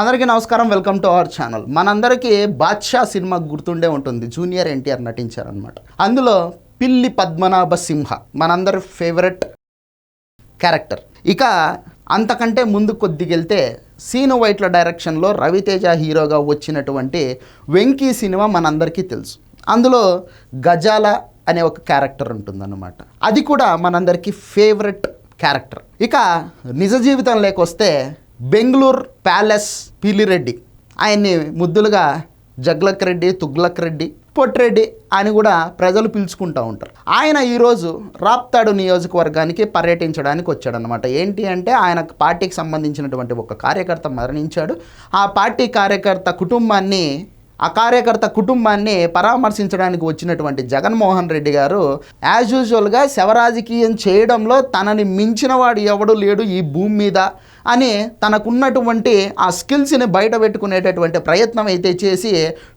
అందరికీ నమస్కారం welcome to our channel. మనందరికీ బాద్షా సినిమా గుర్తుండే ఉంటుంది. జూనియర్ ఎన్టీఆర్ నటించారనమాట అందులో పిల్లి పద్మనాభ సింహ మనందరి ఫేవరెట్ క్యారెక్టర్. ఇక అంతకంటే ముందు కొద్దిగెళ్తే సీను వైట్ల డైరెక్షన్లో రవితేజ హీరోగా వచ్చినటువంటి వెంకీ సినిమా మనందరికీ తెలుసు. అందులో గజాల అనే ఒక క్యారెక్టర్ ఉంటుందన్నమాట. అది కూడా మనందరికీ ఫేవరెట్ క్యారెక్టర్. ఇక నిజ జీవితం లేకొస్తే బెంగళూరు ప్యాలెస్ పీలిరెడ్డి. ఆయన్ని ముద్దులుగా జగ్లక్ రెడ్డి తుగ్లక్ రెడ్డి పొట్రెడ్డి అని కూడా ప్రజలు పిలుచుకుంటూ ఉంటారు. ఆయన ఈరోజు రాప్తాడు నియోజకవర్గానికి పర్యటించడానికి వచ్చాడనమాట ఏంటి అంటే ఆయన పార్టీకి సంబంధించినటువంటి ఒక కార్యకర్త మరణించాడు. ఆ పార్టీ కార్యకర్త కుటుంబాన్ని ఆ కార్యకర్త కుటుంబాన్ని పరామర్శించడానికి వచ్చినటువంటి జగన్మోహన్ రెడ్డి గారు యాజ్ యూజువల్గా శవరాజకీయం చేయడంలో తనని మించిన వాడు ఎవడు లేడు ఈ భూమి మీద అని తనకున్నటువంటి ఆ స్కిల్స్ని బయట పెట్టుకునేటటువంటి ప్రయత్నం అయితే చేసి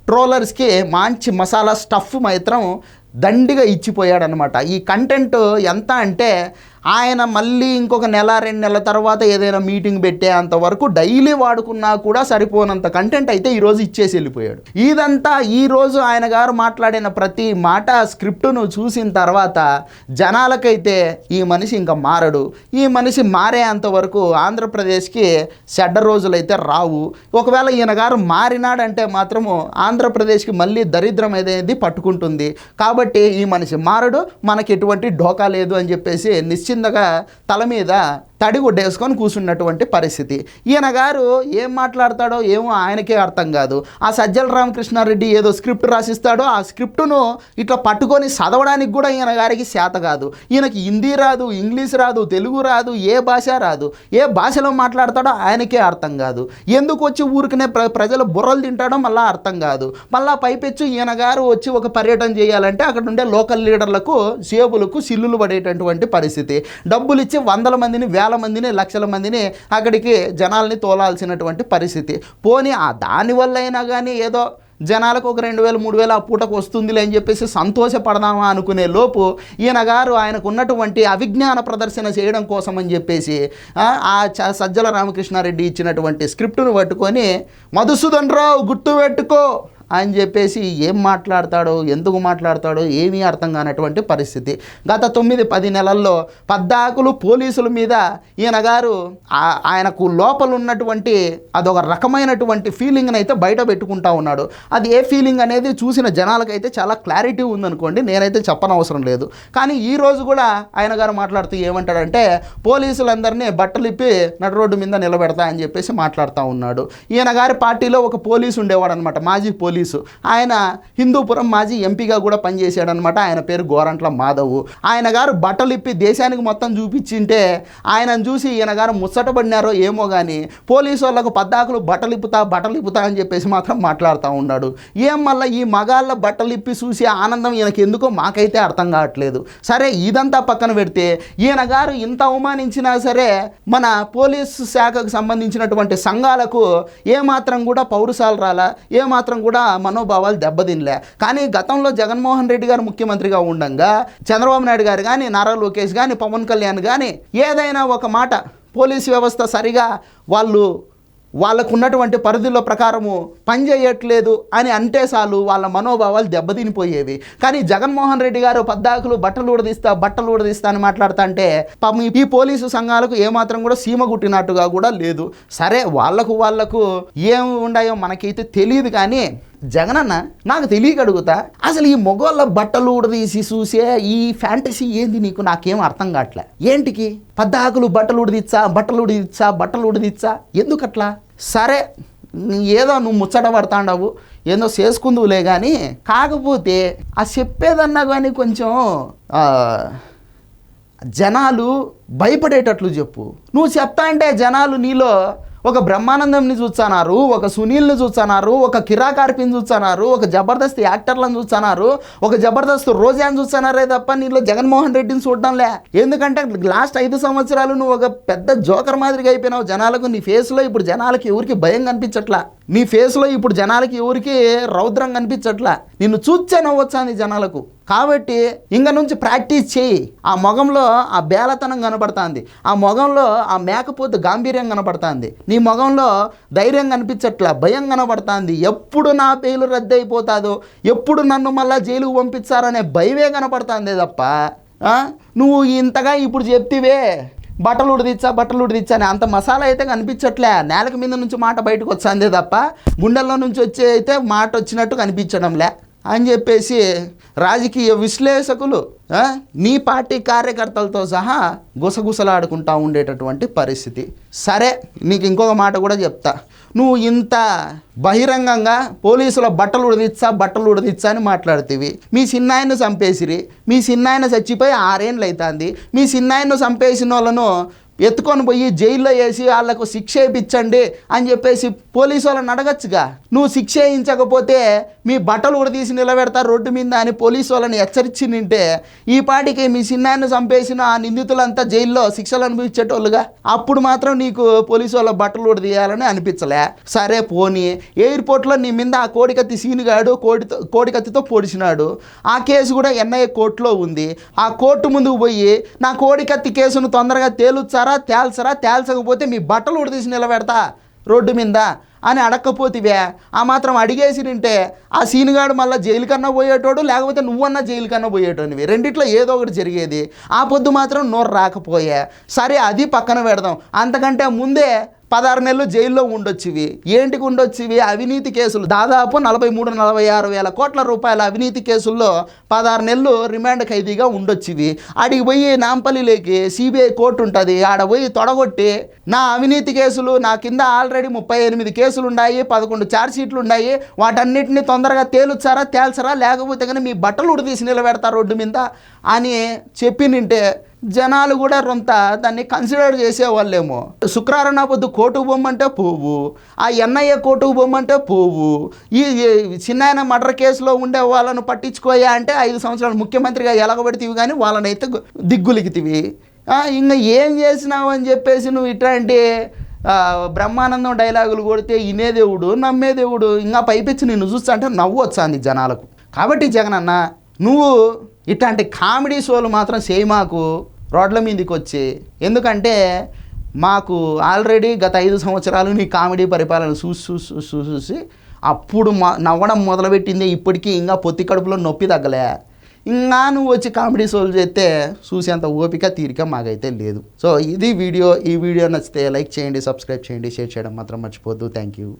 ట్రోలర్స్కి మంచి మసాలా స్టఫ్ మాత్రం దండిగా ఇచ్చిపోయాడనమాట ఈ కంటెంట్ ఎంత అంటే ఆయన మళ్ళీ ఇంకొక నెల రెండు నెలల తర్వాత ఏదైనా మీటింగ్ పెట్టే అంతవరకు డైలీ వాడుకున్నా కూడా సరిపోనంత కంటెంట్ అయితే ఈరోజు ఇచ్చేసి వెళ్ళిపోయాడు. ఇదంతా ఈరోజు ఆయన గారు మాట్లాడిన ప్రతి మాట స్క్రిప్టును చూసిన తర్వాత జనాలకైతే ఈ మనిషి ఇంకా మారడు. ఈ మనిషి మారేంత వరకు ఆంధ్రప్రదేశ్కి చెడ్డ రోజులైతే రావు. ఒకవేళ ఈయన గారు మారినాడంటే మాత్రము ఆంధ్రప్రదేశ్కి మళ్ళీ దరిద్రం అనేది పట్టుకుంటుంది. కాబట్టి ఈ మనిషి మారడు మనకి ఎటువంటి ఢోకా లేదు అని చెప్పేసి నిశ్చింతగా తల మీద తడిగుడ్డేసుకొని కూర్చున్నటువంటి పరిస్థితి. ఈయన గారు ఏం మాట్లాడతాడో ఏమో ఆయనకే అర్థం కాదు. ఆ సజ్జల రామకృష్ణారెడ్డి ఏదో స్క్రిప్ట్ రాసిస్తాడో ఆ స్క్రిప్టును ఇట్లా పట్టుకొని చదవడానికి కూడా ఈయన గారికి చేత కాదు. ఈయనకి హిందీ రాదు ఇంగ్లీష్ రాదు తెలుగు రాదు ఏ భాష రాదు. ఏ భాషలో మాట్లాడతాడో ఆయనకే అర్థం కాదు. ఎందుకు వచ్చి ఊరికనే ప్ర ప్రజలు బుర్రలు తింటాడో మళ్ళీ అర్థం కాదు. మళ్ళీ పైపెచ్చు ఈయన గారు వచ్చి ఒక పర్యటన చేయాలంటే అక్కడ ఉండే లోకల్ లీడర్లకు సేబులకు సిల్లులు పడేటటువంటి పరిస్థితి. డబ్బులు ఇచ్చి వందల మందిని వేల మందిని లక్షల మందిని అక్కడికి జనాల్ని తోలాల్సినటువంటి పరిస్థితి. పోనీ ఆ దానివల్ల అయినా కానీ ఏదో జనాలకు ఒక రెండు వేలు మూడు వేలు ఆ పూటకు వస్తుందిలే అని చెప్పేసి సంతోషపడదామా అనుకునే లోపు ఈయన గారు ఆయనకు ఉన్నటువంటి అవిజ్ఞాన ప్రదర్శన చేయడం కోసం అని చెప్పేసి ఆ, చ- సజ్జల రామకృష్ణారెడ్డి ఇచ్చినటువంటి స్క్రిప్టును పట్టుకొని మధుసూదన్ రావు గుర్తుపెట్టుకో అని చెప్పేసి ఏం మాట్లాడతాడో ఎందుకు మాట్లాడతాడో ఏమీ అర్థం కానటువంటి పరిస్థితి. గత తొమ్మిది పది నెలల్లో పద్దాకులు పోలీసుల మీద ఈయన గారు ఆయనకు లోపల ఉన్నటువంటి అదొక రకమైనటువంటి ఫీలింగ్ని అయితే బయట పెట్టుకుంటా ఉన్నాడు. అది ఏ ఫీలింగ్ అనేది చూసిన జనాలకైతే చాలా క్లారిటీ ఉందనుకోండి నేనైతే చెప్పనవసరం లేదు. కానీ ఈ రోజు కూడా ఆయన గారు మాట్లాడుతూ ఏమంటాడంటే పోలీసులందరినీ బట్టలు ఇప్పి నడు రోడ్డు మీద నిలబెడతా అని చెప్పేసి మాట్లాడుతూ ఉన్నాడు. ఈయన గారి పార్టీలో ఒక పోలీసు ఉండేవాడు అనమాట మాజీ పోలీసు. ఆయన హిందూపురం మాజీ ఎంపీగా కూడా పనిచేశాడనమాట ఆయన పేరు గోరంట్ల మాధవ్. ఆయన గారు బట్టలు ఇప్పి దేశానికి మొత్తం చూపించింటే ఆయనను చూసి ఈయన గారు ముచ్చటపడినారో ఏమో కానీ పోలీసు వాళ్ళకు పద్దాకులు బట్టలు ఇప్పుతా బట్టలు ఇప్పుతా అని చెప్పేసి మాత్రం మాట్లాడుతూ ఉన్నాడు. ఏం మళ్ళీ ఈ మగాళ్ళ బట్టలు ఇప్పి చూసి ఆనందం ఈయనకి ఎందుకో మాకైతే అర్థం కావట్లేదు. సరే ఇదంతా పక్కన పెడితే ఈయన గారు ఇంత అవమానించినా సరే మన పోలీసు శాఖకు సంబంధించినటువంటి సంఘాలకు ఏమాత్రం కూడా పౌరుషాలు రాలా ఏమాత్రం కూడా మనోభావాలు దెబ్బతినలే. కానీ గతంలో జగన్మోహన్ రెడ్డి గారు ముఖ్యమంత్రిగా ఉండంగా చంద్రబాబు నాయుడు గారు కానీ నారా లోకేష్ కానీ పవన్ కళ్యాణ్ కానీ ఏదైనా ఒక మాట పోలీస్ వ్యవస్థ సరిగా వాళ్ళు వాళ్ళకు ఉన్నటువంటి పరిధిలో ప్రకారము పనిచేయట్లేదు అని అంటే చాలు వాళ్ళ మనోభావాలు దెబ్బతినిపోయేవి. కానీ జగన్మోహన్ రెడ్డి గారు పద్దాకులు బట్టలు ఉడదీస్తా బట్టలు ఉడదీస్తా అని మాట్లాడుతుంటే పాపం ఈ పోలీసు సంఘాలకు ఏమాత్రం కూడా సీమ గుట్టినట్టుగా కూడా లేదు. సరే వాళ్ళకు వాళ్ళకు ఏం ఉన్నాయో మనకైతే తెలియదు కానీ జగనన్న నాకు తెలియక అడుగుతా అసలు ఈ మొగోళ్ళ బట్టలు ఉడదీసి చూసే ఈ ఫ్యాంటసీ ఏంది నీకు? నాకేం అర్థం కావట్లే. ఏంటికి? పద్దాకులు బట్టలు ఉడిదిచ్చా బట్టలు ఉడిదిచ్చా బట్టలు ఉడిదిచ్చా ఎందుకట్లా? సరే ఏదో నువ్వు ముచ్చట పడతాండవు ఏదో చేసుకుందువులే కానీ కాకపోతే ఆ చెప్పేదన్నా కానీ కొంచెం జనాలు భయపడేటట్లు చెప్పు. నువ్వు చెప్తా అంటే జనాలు నీలో ఒక బ్రహ్మానందంని చూస్తున్నారు ఒక సునీల్ని చూస్తున్నారు ఒక కిరాకార్పిని చూస్తున్నారు ఒక జబర్దస్త్ యాక్టర్లను చూస్తున్నారు ఒక జబర్దస్త్ రోజాని చూస్తున్నారే తప్ప నీలో జగన్మోహన్ రెడ్డిని చూడడంలే. ఎందుకంటే లాస్ట్ ఐదు సంవత్సరాలు నువ్వు ఒక పెద్ద జోకర్ మాదిరిగా అయిపోయినావు జనాలకు నీ ఫేస్లో ఇప్పుడు జనాలకి ఎవరికి భయం కనిపించట్లా? నీ ఫేస్లో ఇప్పుడు జనాలకి ఎవరికి రౌద్రం కనిపించట్లా. నిన్ను చూచే నవ్వొచ్చాంది జనాలకు. కాబట్టి ఇంక నుంచి ప్రాక్టీస్ చేయి. ఆ మొగంలో ఆ బేలతనం కనపడుతుంది. ఆ మొగంలో ఆ మేకపోతు గాంభీర్యం కనపడుతుంది. నీ మొగంలో ధైర్యం కనిపించట్లా భయం కనపడుతుంది. ఎప్పుడు నా పేలు రద్దు అయిపోతుందో ఎప్పుడు నన్ను మళ్ళీ జైలుకు పంపిస్తారనే భయమే కనపడుతుంది తప్ప నువ్వు ఇంతగా ఇప్పుడు చెప్తివే. బట్టలు ఉడిదిచ్చా బట్టలు ఉడిదిచ్చా అని అంత మసాలా అయితే కనిపించట్లే. నేలకు మీద నుంచి మాట బయటకు వచ్చాందే తప్ప గుండెల్లో నుంచి వచ్చే అయితే మాట వచ్చినట్టు కనిపించడంలే అని చెప్పేసి రాజకీయ విశ్లేషకులు నీ పార్టీ కార్యకర్తలతో సహా గుసగుసలాడుకుంటా ఉండేటటువంటి పరిస్థితి. సరే నీకు ఇంకొక మాట కూడా చెప్తా. నువ్వు ఇంత బహిరంగంగా పోలీసుల బట్టలు ఉడదిచ్చా బట్టలు ఉడదిచ్చా అని మాట్లాడుతీవి. మీ చిన్నాయన్ని చంపేసిరి. మీ చిన్నాయన చచ్చిపోయి ఆరేండ్లు అవుతుంది మీ చిన్నాయన్ని చంపేసిన వాళ్ళను ఎత్తుకొని పోయి జైల్లో వేసి వాళ్ళకు శిక్ష వేయించండి అని చెప్పేసి పోలీసు వాళ్ళని అడగచ్చుగా. నువ్వు శిక్ష వేయించకపోతే మీ బట్టలు కూడా తీసి నిలబెడతారు రోడ్డు మీద అని పోలీసు వాళ్ళని హెచ్చరించి నింటే ఈ పాటికి మీ చిన్నాయన్ని చంపేసిన ఆ నిందితులంతా జైల్లో శిక్షలు అనుభవించేటోళ్ళుగా. అప్పుడు మాత్రం నీకు పోలీసు వాళ్ళ బట్టలు కూడా తీయాలని అనిపించలే. సరే పోనీ ఎయిర్పోర్ట్లో నీ మీద ఆ కోడికత్తి సీనుగాడు కోడితో కోడికత్తితో పొడిచినాడు. ఆ కేసు కూడా ఎన్ఐఏ కోర్టులో ఉంది. ఆ కోర్టు ముందుకు పోయి నా కోడికత్తి కేసును తొందరగా తేలుచ్చారా తేల్చరా తేల్చకపోతే మీ బట్టలు ఉడదీసి నిలబెడతా రోడ్డు మీద అని అడక్కపోతివే. ఆ మాత్రం అడిగేసి నింటే ఆ సీనుగాడు మళ్ళీ జైలు కన్నా పోయేటోడు లేకపోతే నువ్వన్నా జైలు కన్నా పోయేటోనివి. రెండిట్లో ఏదో ఒకటి జరిగేది. ఆ పొద్దు మాత్రం నోరు రాకపోయే. సరే అది పక్కన పెడదాం. అంతకంటే ముందే పదహారు నెలలు జైల్లో ఉండొచ్చివి. ఏంటికి ఉండొచ్చివి? అవినీతి కేసులు. దాదాపు నలభై మూడు నలభై ఆరు వేల కోట్ల రూపాయల అవినీతి కేసుల్లో పదహారు నెలలు రిమాండ్ ఖైదీగా ఉండొచ్చివి. ఆడికి పోయి నాంపల్లిలోకి సిబిఐ కోర్టు ఉంటుంది. ఆడ పోయి తొడగొట్టి నా అవినీతి కేసులు నా కింద ఆల్రెడీ ముప్పై ఎనిమిది కేసులు ఉన్నాయి పదకొండు ఛార్జ్షీట్లు ఉన్నాయి వాటన్నిటిని తొందరగా తేలుచ్చారా తేల్చరా? లేకపోతే కానీ మీ బట్టలు ఉడితీసి నిలబెడతారు రోడ్డు మీద అని చెప్పి నింటే జనాలు కూడా రొంత దాన్ని కన్సిడర్ చేసేవాళ్ళేమో. శుక్రవారం నా పొద్దు కోటుకు బొమ్మంటే పోవు ఆ ఎన్ఐఏ కోటుకు బొమ్మంటే పోవు. ఈ చిన్నాయన మర్డర్ కేసులో ఉండే వాళ్ళను పట్టించుకోయా అంటే ఐదు సంవత్సరాలు ముఖ్యమంత్రిగా ఎలగబెడితివి కానీ వాళ్ళనైతే దిగ్గులికితివి. ఇంకా ఏం చేసినావు అని చెప్పేసి నువ్వు ఇట్లాంటి బ్రహ్మానందం డైలాగులు కొడితే ఇనేదేవుడు దేవుడు ఇంకా పైపించి నిన్ను చూస్తుంటే నవ్వు వచ్చాంది జనాలకు. కాబట్టి జగనన్న నువ్వు ఇట్లాంటి కామెడీ షోలు మాత్రం చేయమాకు రోడ్ల మీదకి వచ్చి. ఎందుకంటే మాకు ఆల్రెడీ గత ఐదు సంవత్సరాలు నీ కామెడీ పరిపాలన చూసి చూసి చూసి చూసి అప్పుడు మా నవ్వడం మొదలుపెట్టింది ఇప్పటికీ ఇంకా పొత్తి కడుపులో నొప్పి తగ్గలే. ఇంకా నువ్వు వచ్చి కామెడీ షోలు చేస్తే చూసేంత ఓపిక తీరిక మాకైతే లేదు. సో ఇది వీడియో. ఈ వీడియో నచ్చితే లైక్ చేయండి సబ్స్క్రైబ్ చేయండి షేర్ చేయడం మాత్రం మర్చిపోద్దు థ్యాంక్ యూ.